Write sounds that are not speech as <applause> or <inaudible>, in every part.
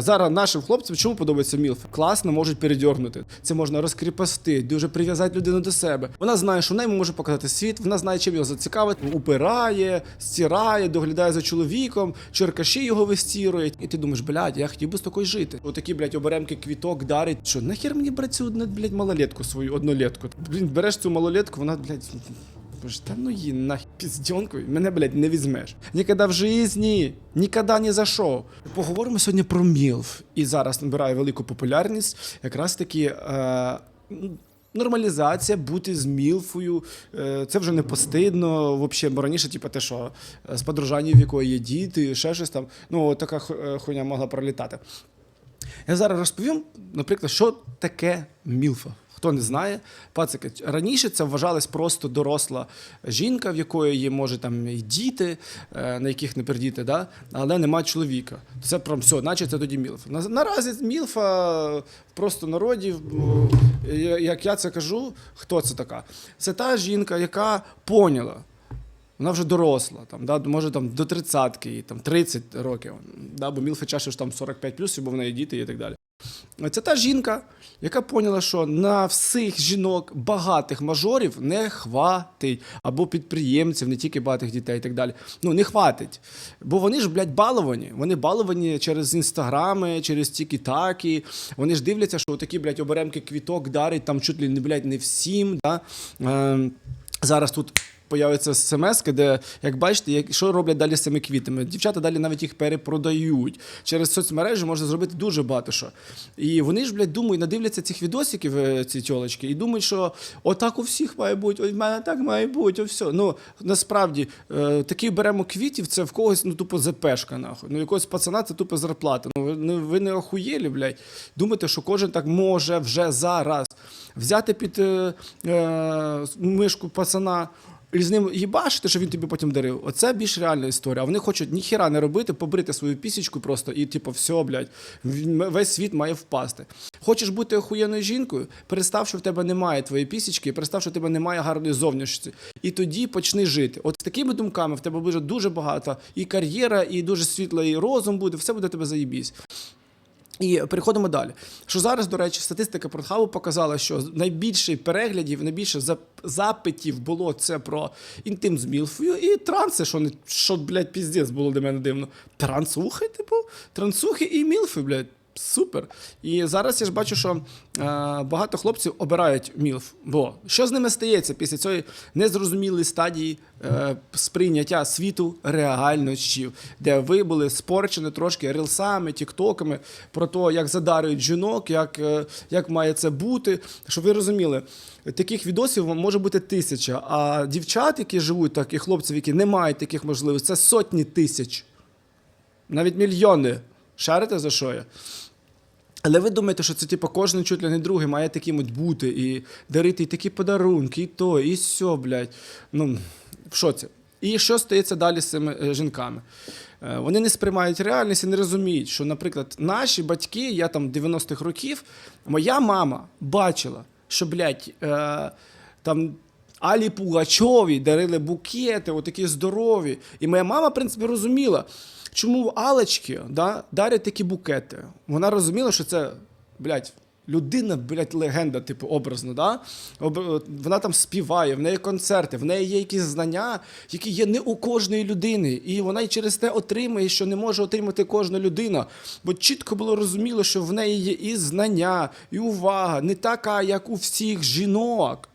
Зараз нашим хлопцям чому подобається мілф? Класно можуть передьорнути. Це можна розкріпасти, дуже прив'язати людину до себе. Вона знає, що вона йому може показати світ, вона знає, чим його зацікавити, упирає, стирає, доглядає за чоловіком, черкаші його вистірують. І ти думаєш, блядь, я хотів би з такою жити. Отакі, блядь, оберемки квіток дарить. Що нахер мені брати цю блядь, малолетку свою однолетку? Блін, береш цю малолетку, вона, блядь. Боже, та ну її нахер піздьонкою, мене, блядь, не візьмеш. Ніколи в житті, ніколи ні за що. Поговоримо сьогодні про МІЛФ. І зараз набирає велику популярність якраз таки. Е, Нормалізація, бути з мілфою, е, це вже не постидно. Взагалі, бо раніше, типу, те, що е, з подружанням, в якої є діти, ще щось там. Ну, така е, хуйня могла пролітати. Я зараз розповім, наприклад, що таке мілфа. Хто не знає, пацики, раніше це вважалась просто доросла жінка, в якої є, може, там і діти, е, на яких не пердіти, да? але нема чоловіка. Це прям все, наче це тоді мілфа. Наразі мілфа просто народів, як я це кажу, хто це така? Це та жінка, яка поняла. Вона вже доросла, там, да, може там до 30-ки, там 30 років. Да, бо Мілфи чаще ж там 45 плюс, бо в неї діти і так далі. Це та жінка, яка поняла, що на всіх жінок багатих мажорів не хватить, або підприємців, не тільки багатих дітей і так далі. Ну, не хватить. Бо вони ж, блядь, баловані. Вони баловані через інстаграми, через тікі-таки. Вони ж дивляться, що такі, блядь, оберемки квіток дарить там чуть ли не, блядь, не всім. Да? Е, зараз тут появиться смс, де, як бачите, як, що роблять далі з цими квітами. Дівчата далі навіть їх перепродають. Через соцмережі можна зробити дуже багато що. І вони ж, блядь, думають, надивляться цих відосиків, е, ці тьолочки, і думають, що отак у всіх має бути, ой, в мене так має бути, о, все. Ну, насправді, е, такий беремо квітів, це в когось, ну, тупо ЗПшка, нахуй. Ну, якогось пацана це тупо зарплата. Ну, ви, ну, ви не охуєлі, блядь. Думаєте, що кожен так може вже зараз взяти під е, е, мишку пацана. І з ним їбашити, що він тобі потім дарив. Оце більш реальна історія. А вони хочуть ніхіра не робити, побрити свою пісічку просто і, типу, все, блядь, весь світ має впасти. Хочеш бути охуєнною жінкою, перестав, що в тебе немає твоєї пісічки, перестав, що в тебе немає гарної зовнішності. І тоді почни жити. От з такими думками в тебе буде дуже багато і кар'єра, і дуже світлий розум буде, все буде в тебе заєбісь. І переходимо далі. Що зараз, до речі, статистика Портхабу показала, що найбільше переглядів, найбільше запитів було це про інтим з Мілфою і транси, що не що, блядь, піздець було для мене дивно. Трансухи, типу, трансухи і Мілфи, блядь. Супер. І зараз я ж бачу, що е, багато хлопців обирають мілф. Бо що з ними стається після цієї незрозумілої стадії е, сприйняття світу реальності, де ви були спорчені трошки рилсами, тіктоками про те, як задарюють жінок, як, е, як має це бути. Щоб ви розуміли, таких відосів може бути тисяча, а дівчат, які живуть так, і хлопців, які не мають таких можливостей, це сотні тисяч навіть мільйони. Шарите за що я? Але ви думаєте, що це типу, кожен чуть ли не другий має таким от бути і дарити і такі подарунки, і то, і сьо, блядь. Ну, в шоці. І що стається далі з цими е, жінками? Е, Вони не сприймають реальність і не розуміють, що, наприклад, наші батьки, я там 90-х років, моя мама бачила, що, блядь, е, там Алі Пугачові дарили букети, отакі здорові. І моя мама, в принципі, розуміла, чому в Алечки да, дарять такі букети. Вона розуміла, що це, блядь, людина, блядь, легенда, типу, образно. Да? Вона там співає, в неї концерти, в неї є якісь знання, які є не у кожної людини. І вона й через те отримує, що не може отримати кожна людина. Бо чітко було розуміло, що в неї є і знання, і увага, не така, як у всіх жінок.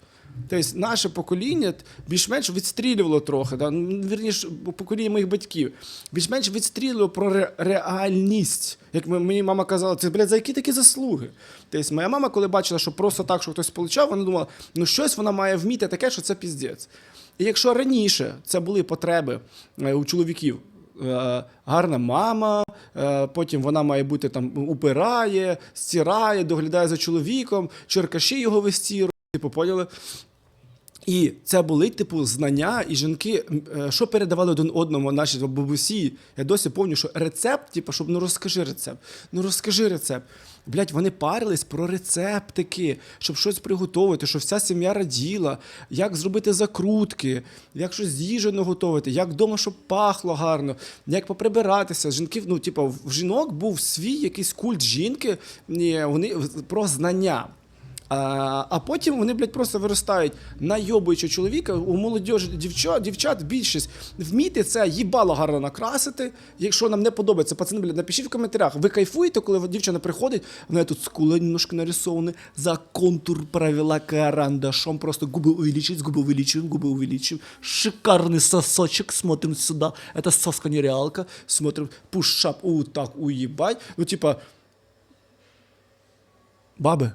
Тобто наше покоління більш-менш відстрілювало трохи, да? вірніше, покоління моїх батьків, більш-менш відстрілювало про ре- реальність. Як мені мама казала, це блядь, за які такі заслуги. Тобто моя мама, коли бачила, що просто так, що хтось получав, вона думала, ну щось вона має вміти таке, що це піздець. І якщо раніше це були потреби е, у чоловіків, е, гарна мама, е, потім вона має бути там упирає, стирає, доглядає за чоловіком, черкаші його вистірують, типу, поняли? І це були, типу, знання, і жінки, е, що передавали один одному наші бабусі. Я досі пам'ятаю, що рецепт, типу, щоб ну розкажи рецепт. Ну розкажи рецепт. Блять, вони парились про рецептики, щоб щось приготувати, щоб вся сім'я раділа, як зробити закрутки, як щось з їжі наготовити, як вдома, щоб пахло гарно, як поприбиратися. Жінки, ну, типу, в жінок був свій якийсь культ жінки, вони про знання. А, а потім вони, блядь, просто виростають найобуючи чоловіка. У молодіжі дівчат, дівчат більшість вміти це їбало гарно накрасити. Якщо нам не подобається, пацани, блядь, напишіть в коментарях. Ви кайфуєте, коли дівчина приходить, вона тут скула немножко нарисовані, за контур провела карандашом, просто губи увеличить, губи увеличиваем, губи увеличиваем. Шикарный сосочек, смотрим сюда. Это соска нереалка. Смотрим, пушап, у, так, уебать. Ну, типа, баби,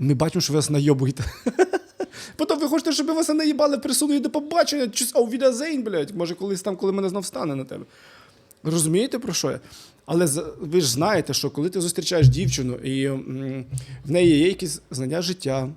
ми бачимо, що ви вас найобуєте. <laughs> Потім ви хочете, щоб вас наїбали, присунули до побачення, чи відазейн, блядь. Може, колись там, коли мене знов встане на тебе. Розумієте, про що я? Але ви ж знаєте, що коли ти зустрічаєш дівчину, і в неї є якісь знання життя,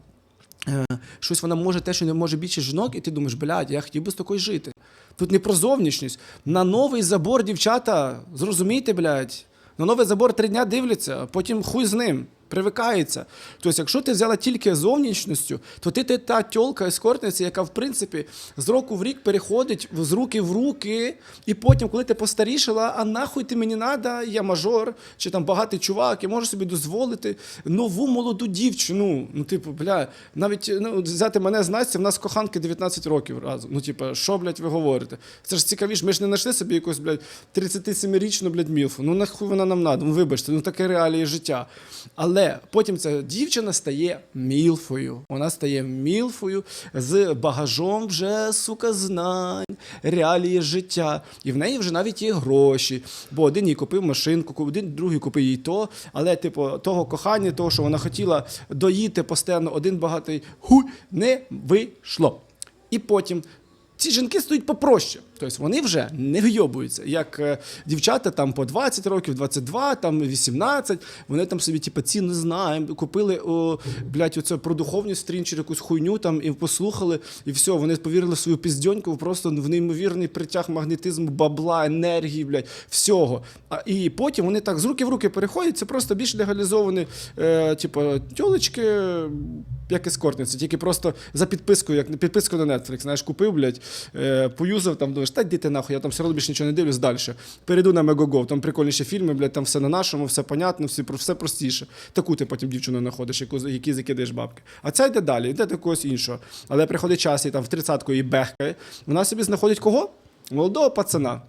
е, щось вона може те, що не може більше жінок, і ти думаєш, блядь, я хотів би з такою жити. Тут не про зовнішність. На новий забор, дівчата, зрозумійте, блядь, на новий забор три дня дивляться, потім хуй з ним. Привикається. Тобто, якщо ти взяла тільки зовнішністю, то ти, ти та тьолка ескортниця, яка в принципі з року в рік переходить з руки в руки, і потім, коли ти постарішала, а нахуй ти мені надо, я мажор, чи там багатий чувак, я можу собі дозволити нову молоду дівчину. Ну, типу, бля, навіть ну, взяти мене з Настя, в нас коханки 19 років разом. Ну, типу, що, блядь, ви говорите? Це ж цікавіше, ми ж не знайшли собі якусь, блядь, 37-річну, блядь, мілфу. Ну нахуй вона нам надо. Ну, вибачте, ну таке реалії життя. Але потім ця дівчина стає мілфою. Вона стає мілфою з багажом вже, сука, знань, реалії життя. І в неї вже навіть є гроші. Бо один їй купив машинку, один другий купив їй то. Але, типу, того кохання, того, що вона хотіла доїти постійно, один багатий хуй не вийшло. І потім ці жінки стоять попроще. Тобто вони вже не вйобуються. Як е, дівчата там по 20 років, 22, там 18, вони там собі, типу, ці не знаємо, купили о, блядь, оце про духовність стрінчер, якусь хуйню там і послухали, і все, вони повірили в свою піздьоньку просто в неймовірний притяг магнетизму, бабла, енергії, блядь, всього. А, і потім вони так з руки в руки переходять, це просто більш легалізовані, е, типу, тьолочки, як ескортниці, тільки просто за підпискою, як підписку на Netflix, знаєш, купив, блядь, е, поюзав, там думаєш, та йди ти нахуй, я там все одно більше нічого не дивлюсь далі. Перейду на Мегого, там прикольніші фільми, блядь, там все на нашому, все понятно, все, все простіше. Таку ти потім дівчину знаходиш, яку, які закидаєш бабки. А ця йде далі, йде до когось іншого. Але приходить час, і там в тридцятку її бехкає, вона собі знаходить кого? Молодого пацана.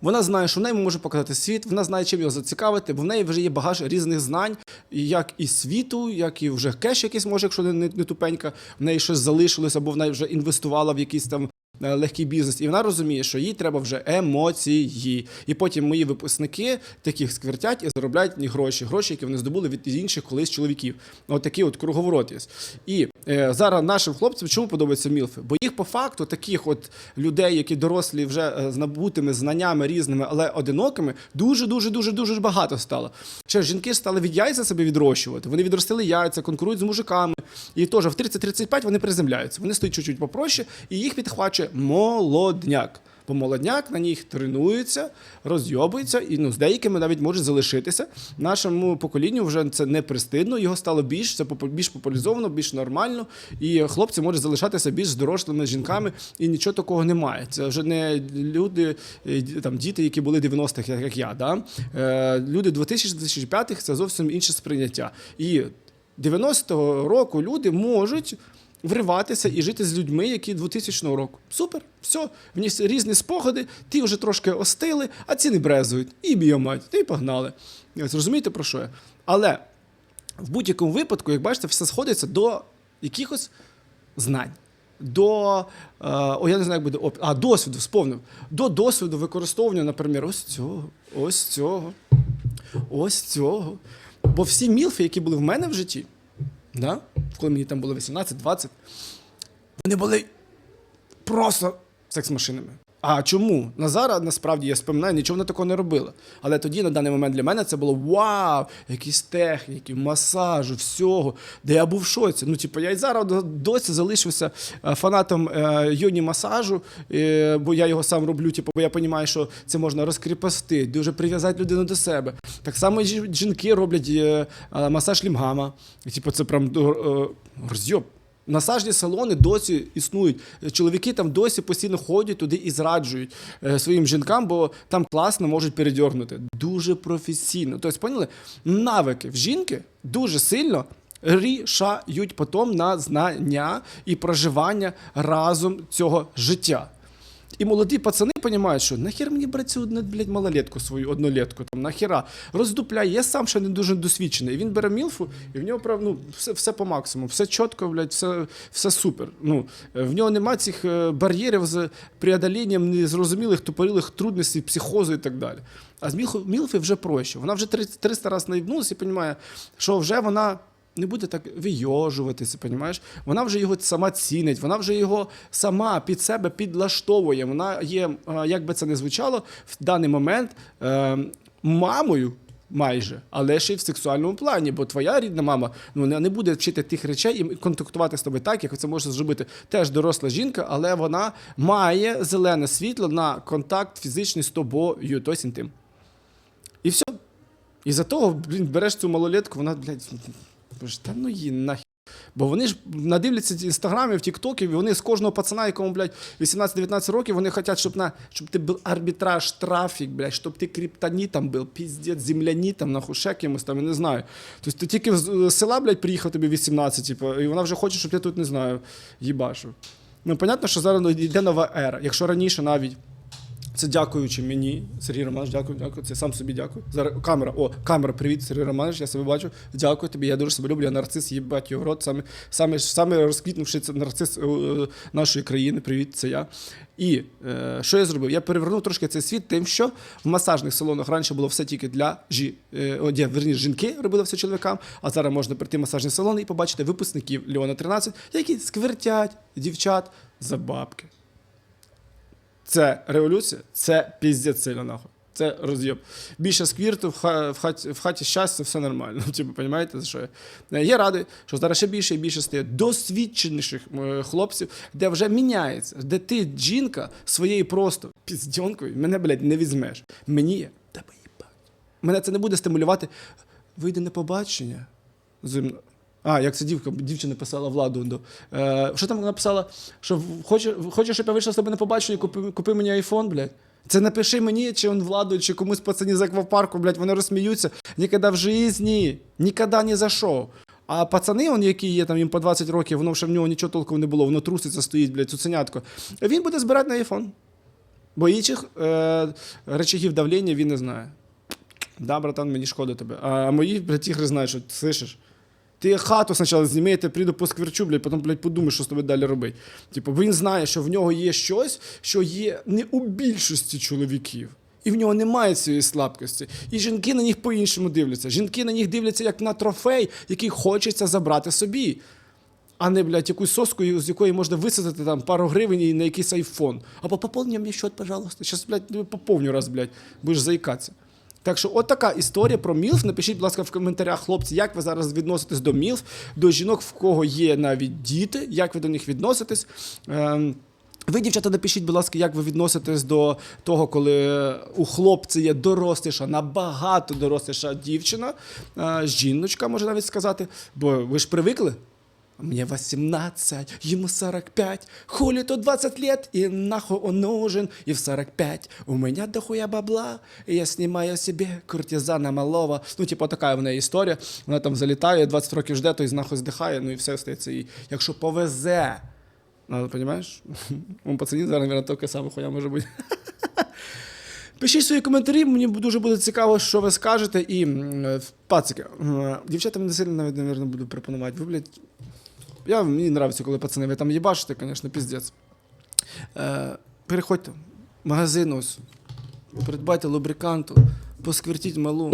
Вона знає, що в неї може показати світ, вона знає, чим його зацікавити, бо в неї вже є багаж різних знань, як і світу, як і вже кеш якийсь може, якщо не, не, тупенька, в неї щось залишилося, або вона вже інвестувала в якісь там. Е, Легкий бізнес, і вона розуміє, що їй треба вже емоції. І потім мої випускники таких сквертять і заробляють гроші, гроші, які вони здобули від інших колись чоловіків. От такий от круговорот є. І е, зараз нашим хлопцям чому подобаються мілфи? Бо їх по факту таких от людей, які дорослі вже е, з набутими знаннями різними, але одинокими, дуже дуже дуже дуже багато стало. Ще жінки стали від яйця себе відрощувати. Вони відростили яйця, конкурують з мужиками. І теж в 30-35 вони приземляються. Вони стоять чуть-чуть попроще, і їх підхвачує молодняк. Бо молодняк на них тренується, розйобується, і ну, з деякими навіть може залишитися. Нашому поколінню вже це не пристидно, його стало більш, це більш популяризовано, більш нормально. І хлопці можуть залишатися більш дорослими жінками, і нічого такого немає. Це вже не люди, е, там діти, які були 90-х, як, я. Да? Е, люди 2000-2005-х це зовсім інше сприйняття. І 90-го року люди можуть вриватися і жити з людьми, які 2000 року. Супер, все, в них різні спогади, ті вже трошки остили, а ці не брезують. І біомать, й погнали. Зрозумієте про що я? Але в будь-якому випадку, як бачите, все сходиться до якихось знань. До, е, о, я не знаю, як буде оп- а, досвіду, сповнив. До досвіду використовування, наприклад, ось цього, ось цього, ось цього. Бо всі мілфи, які були в мене в житті, да? коли мені там було 18-20, вони були просто секс-машинами. А чому? Назара насправді я споминаю, нічого вона такого не робила. Але тоді, на даний момент, для мене це було вау, якісь техніки, масажу, всього. Де я був в шоці. Ну, типу, я і зараз досі залишився е, фанатом е, йоні масажу, е, бо я його сам роблю, типу, бо я розумію, що це можна розкріпасти, дуже прив'язати людину до себе. Так само жінки роблять е, е, масаж лімгама. Типу, це прям е, розйоб. Масажні салони досі існують. Чоловіки там досі постійно ходять туди і зраджують е, своїм жінкам, бо там класно можуть передьорнути. Дуже професійно. Тобто, поняли, навики в жінки дуже сильно рішають потім на знання і проживання разом цього життя. І молоді пацани розуміють, що нахер мені брати цю блядь, малолетку свою однолетку, там, нахера, роздупляй, я сам ще не дуже досвідчений. І він бере мілфу, і в нього прав, ну, все, все по максимуму, все чітко, блядь, все, все супер. Ну, в нього нема цих е, бар'єрів з преодолінням незрозумілих тупорилих трудностей, психозу і так далі. А з Мілфи, вже проще. Вона вже 300 300 разів наїбнулася і розуміє, що вже вона не буде так вийожуватися, понімаєш? Вона вже його сама цінить, вона вже його сама під себе підлаштовує. Вона є, е, як би це не звучало, в даний момент е, мамою. Майже, але ще й в сексуальному плані, бо твоя рідна мама ну не буде вчити тих речей і контактувати з тобою так, як це може зробити теж доросла жінка, але вона має зелене світло на контакт фізичний з тобою, тобто інтим. І все. І за того, блін, береш цю малолетку, вона, блядь, боже, та ну її нахер. Бо вони ж надивляться інстаграмів, тіктоків, і вони з кожного пацана, якому, блядь, 18-19 років, вони хочуть, щоб, на, щоб ти був арбітраж, трафік, блядь, щоб ти криптонітом був, піздець, землянітом, нахуй, ще кимось там, я не знаю. Тобто ти тільки з села, блядь, приїхав тобі 18, типу, і вона вже хоче, щоб я тут, не знаю, їбашив. Ну, понятно, що зараз ну, йде нова ера. Якщо раніше навіть це дякуючи мені, Сергій Романович, дякую, дякую. Це сам собі дякую. Зараз камера. О, камера, привіт, Сергій Романович, я себе бачу. Дякую тобі. Я дуже себе люблю. Я нарцис, їбать його рот. Саме, саме, саме розквітнувши це нарцис е, е, нашої країни. Привіт, це я. І е, що я зробив? Я перевернув трошки цей світ тим, що в масажних салонах раніше було все тільки для жі, е, о, ні, верніше, жінки робили все чоловікам, а зараз можна прийти в масажні салони і побачити випускників Леона 13, які сквертять дівчат за бабки. Це революція, це піздець сильно нахуй. Це роз'єб. Більше сквірту, в, ха- в, хаті, в хаті щастя, все нормально. <laughs> Типу, розумієте, за що я? Е, Я радий, що зараз ще більше і більше стає досвідченіших е, хлопців, де вже міняється, де ти, жінка, своєю просто піздьонкою, мене, блядь, не візьмеш. Мені є тебе їбать. Мене це не буде стимулювати. Вийде на побачення. зі мною. А, як це дівка, дівчина писала владу. Е, що там вона написала? Що в- хоче, хочеш, щоб я вийшла з тебе на побачення, купи, купи мені айфон, блядь. Це напиши мені, чи он владу, чи комусь пацані з аквапарку, блядь, вони розсміються. Ніколи в житті, ніколи ні за що. А пацани, он, які є там їм по 20 років, воно ще в нього нічого толком не було, воно труситься, стоїть, блядь, цуценятко. Він буде збирати на айфон. Бо інших е, речагів давлення він не знає. Да, братан, мені шкода тебе. А мої ігри знають, що ти слышиш. Ти хату спочатку зніми, я тебе прийду поскверчу, блядь, потім, блядь, подумаєш, що з тобою далі робити. Типу, він знає, що в нього є щось, що є не у більшості чоловіків. І в нього немає цієї слабкості. І жінки на них по-іншому дивляться. Жінки на них дивляться як на трофей, який хочеться забрати собі. А не, блядь, якусь соску, з якої можна висадити там пару гривень і на якийсь айфон. Або поповни мені счет, пожалуйста. Щас, блядь, поповню раз, блядь, будеш заїкатися. Так що, от така історія про МІЛФ. Напишіть, будь ласка, в коментарях, хлопці, як ви зараз відноситесь до МІЛФ, до жінок, в кого є навіть діти, як ви до них відноситесь. Ем, ви, дівчата, напишіть, будь ласка, як ви відноситесь до того, коли у хлопця є доросліша, набагато доросліша дівчина, е, жіночка, можна навіть сказати. Бо ви ж привикли? Мне 18, ему 45, хули тут 20 лет, и нахуй он нужен, и в 45 у меня дохуя бабла, и я снимаю себе куртизана малого. Ну, типу, така в неї історія. Вона там залітає, 20 років жде, той нахуй здихає, ну і все стається їй. Якщо повезе, ну, розумієш? У <laughs> пацанів зараз, мабуть, таке саме хуя може бути. <laughs> Пишіть свої коментарі, мені дуже буде цікаво, що ви скажете. І пацики, дівчатам не сильно навіть, мабуть, буду пропонувати. Ви, блядь, я, мені подобається, коли пацани ви там їбашите, звісно, піздець. Е, переходьте в магазин ось, придбайте лубриканту, посквертіть малу,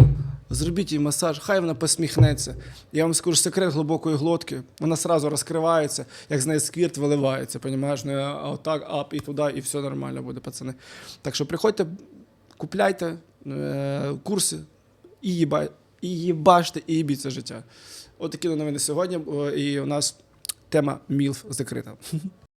Зробіть їй масаж, хай вона посміхнеться. Я вам скажу секрет глибокої глотки. Вона сразу розкривається, як з неї сквірт виливається. Понімаєш? Ну, а отак, ап і туди, і все нормально буде, пацани. Так що приходьте, купляйте е, курси і їба, і їбаште, і їбіть це життя. От такі новини сьогодні. І у нас тема МІЛФ закрита.